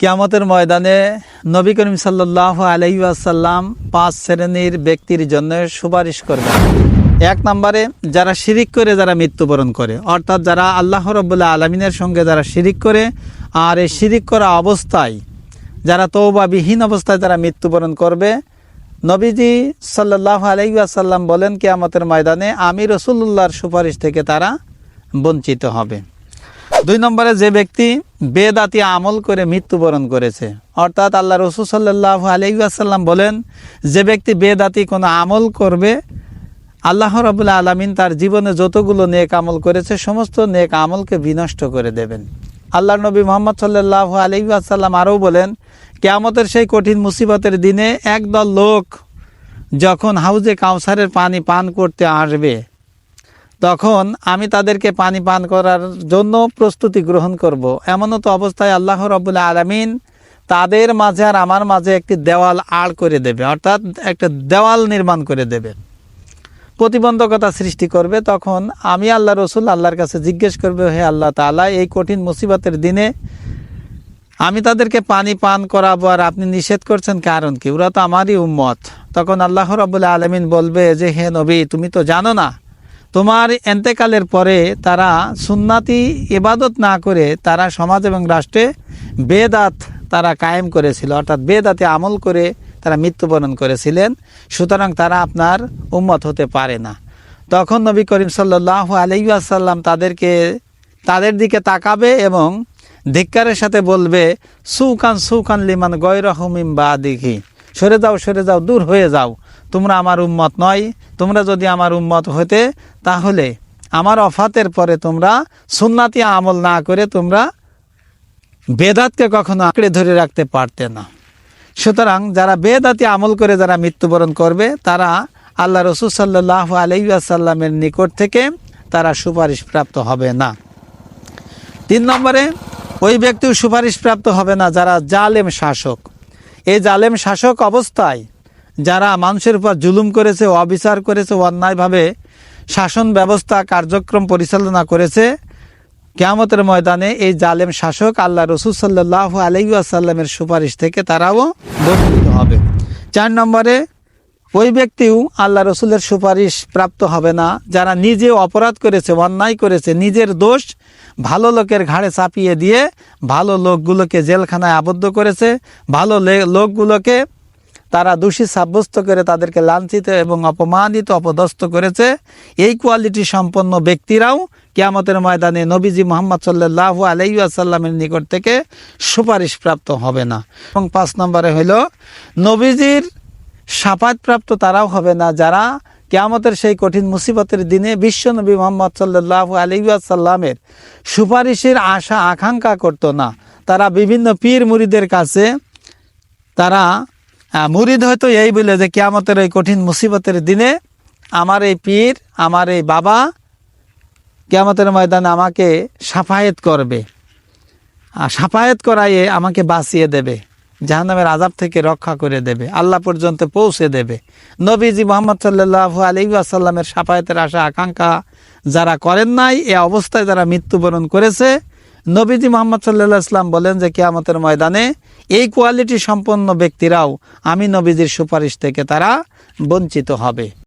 কিয়ামতের ময়দানে নবী করিম সাল্লাহ আলহিউসাল্লাম পাঁচ শ্রেণির ব্যক্তির জন্য সুপারিশ করবেন। এক নম্বরে, যারা শিরিক করে যারা মৃত্যুবরণ করে, অর্থাৎ যারা আল্লাহ রব্বুল্লাহ আলমিনের সঙ্গে যারা শিরিক করে, আর এই শিরিক করা অবস্থায় যারা তৌবাবিহীন অবস্থায় যারা মৃত্যুবরণ করবে, নবীজি সাল্লাহ আলাইসাল্লাম বলেন, কিয়ামতের ময়দানে আমি রসুল্লাহর সুপারিশ থেকে তারা বঞ্চিত হবে। দুই নম্বরে যে ব্যক্তি বেদাতি আমল করে মৃত্যুবরণ করেছে, অর্থাৎ আল্লাহ রসুল সাল্লাহ আলাইসাল্লাম বলেন, যে ব্যক্তি বেদাতি কোনো আমল করবে, আল্লাহ রবুল্লা আলমিন তার জীবনে যতগুলো নেক আমল করেছে, সমস্ত নেক আমলকে বিনষ্ট করে দেবেন। আল্লাহ নবী মোহাম্মদ সাল্লাহ আলাইসাল্লাম আরও বলেন, কেয়ামতের সেই কঠিন মুসিবতের দিনে একদল লোক যখন হাউজে কাউসারের পানি পান করতে আসবে তখন আমি তাদেরকে পানি পান করার জন্য প্রস্তুতি গ্রহণ করব। এমনও তো অবস্থায় আল্লাহ রবুল্লা আলমিন তাদের মাঝে আর আমার মাঝে একটি দেওয়াল আড় করে দেবে, অর্থাৎ একটা দেওয়াল নির্মাণ করে দেবে। প্রতিবন্ধকতা সৃষ্টি করবে, তখন আমি আল্লাহ রসুল আল্লাহর কাছে জিজ্ঞেস করবে, হে আল্লাহ তালা এই কঠিন মুসিবতের দিনে আমি তাদেরকে পানি পান করাবো আর আপনি নিষেধ করছেন কারণ কি? ওরা তো আমারই উম্মত। তখন আল্লাহ রবুল্লা আলমিন বলবে যে, হে নবী, তুমি তো জানো না তোমার এন্তেকালের পরে তারা সুন্নাতি ইবাদত না করে তারা সমাজ এবং রাষ্ট্রে বেদাত তারা কায়েম করেছিল, অর্থাৎ বেদাতে আমল করে তারা মৃত্যুবরণ করেছিলেন, সুতরাং তারা আপনার উম্মত হতে পারে না। তখন নবী করিম সাল্লাহ আলাইসাল্লাম তাদেরকে তাদের দিকে তাকাবে এবং ধিক্কারের সাথে বলবে, সুকান সুকান লিমান গৈরহমিম বা দিঘি সরে যাও সরে যাও, দূর হয়ে যাও। তোমরা আমার উম্মত নয়। তোমরা যদি আমার উম্মত হতে, তাহলে আমার অফাতের পরে তোমরা সুন্নাতি আমল না করে তোমরা বেদাতকে কখনো আঁকড়ে ধরে রাখতে পারতে না। সুতরাং যারা বেদাতি আমল করে যারা মৃত্যুবরণ করবে, তারা আল্লাহ রসুল সাল্লাহ আলাইসাল্লামের নিকট থেকে তারা সুপারিশ প্রাপ্ত হবে না। তিন নম্বরে, ওই ব্যক্তিও সুপারিশ প্রাপ্ত হবে না যারা জালেম শাসক। এই জালেম শাসক অবস্থায় যারা মানুষের উপর জুলুম করেছে অবিচার করেছে অন্যায়ভাবে শাসন ব্যবস্থা কার্যক্রম পরিচালনা করেছে, কেয়ামতের ময়দানে এই জালেম শাসক আল্লাহ রসুল সাল্লাহ আলাইসাল্লামের সুপারিশ থেকে তারাও বঞ্চিত হবে। চার নম্বরে, ওই ব্যক্তিও আল্লাহ রসুলের সুপারিশ প্রাপ্ত হবে না। যারা নিজে অপরাধ করেছে, অন্যায় করেছে, নিজের দোষ ভালো লোকের ঘাড়ে চাপিয়ে দিয়ে ভালো লোকগুলোকে জেলখানায় আবদ্ধ করেছে, ভালো লোকগুলোকে তারা দোষী সাব্যস্ত করে তাদেরকে লাঞ্ছিত এবং অপমানিত, অপদস্থ করেছে। এই কোয়ালিটি সম্পন্ন ব্যক্তিরাও কেয়ামতের ময়দানে নবীজি মোহাম্মদ সাল্লাহ আলাইসাল্লামের নিকট থেকে সুপারিশ প্রাপ্ত হবে না। এবং পাঁচ নম্বরে হইল, নবীজির সাফাতপ্রাপ্ত তারাও হবে না, যারা কেয়ামতের সেই কঠিন মুসিবতের দিনে বিশ্বনবী মোহাম্মদ সাল্লাহ আলিউসাল্লামের সুপারিশের আশা, আকাঙ্ক্ষা করত না। তারা বিভিন্ন পীর মুরিদের কাছে তারা মুরিদ হয়তো এই বলে যে কেয়ামতের এই কঠিন মুসিবতের দিনে আমার এই পীর, আমার এই বাবা কেয়ামতের ময়দানে আমাকে সাফায়েত করবে। আর সাফায়েত করাইয়ে আমাকে বাঁচিয়ে দেবে, জাহান্নামের আজাব থেকে রক্ষা করে দেবে, আল্লাহ পর্যন্ত পৌঁছে দেবে। নবীজি মোহাম্মদ সাল্লাহ আলী আসাল্লামের সাফায়েতের আশা, আকাঙ্ক্ষা যারা করেন নাই, এ অবস্থায় যারা মৃত্যুবরণ করেছে নবীজি মোহাম্মদ সাল্লাহ ইসলাম বলেন যে কেয়ামতের ময়দানে এই কোয়ালিটি সম্পন্ন ব্যক্তিরাও আমি নবীজির সুপারিশ থেকে তারা বঞ্চিত হবে।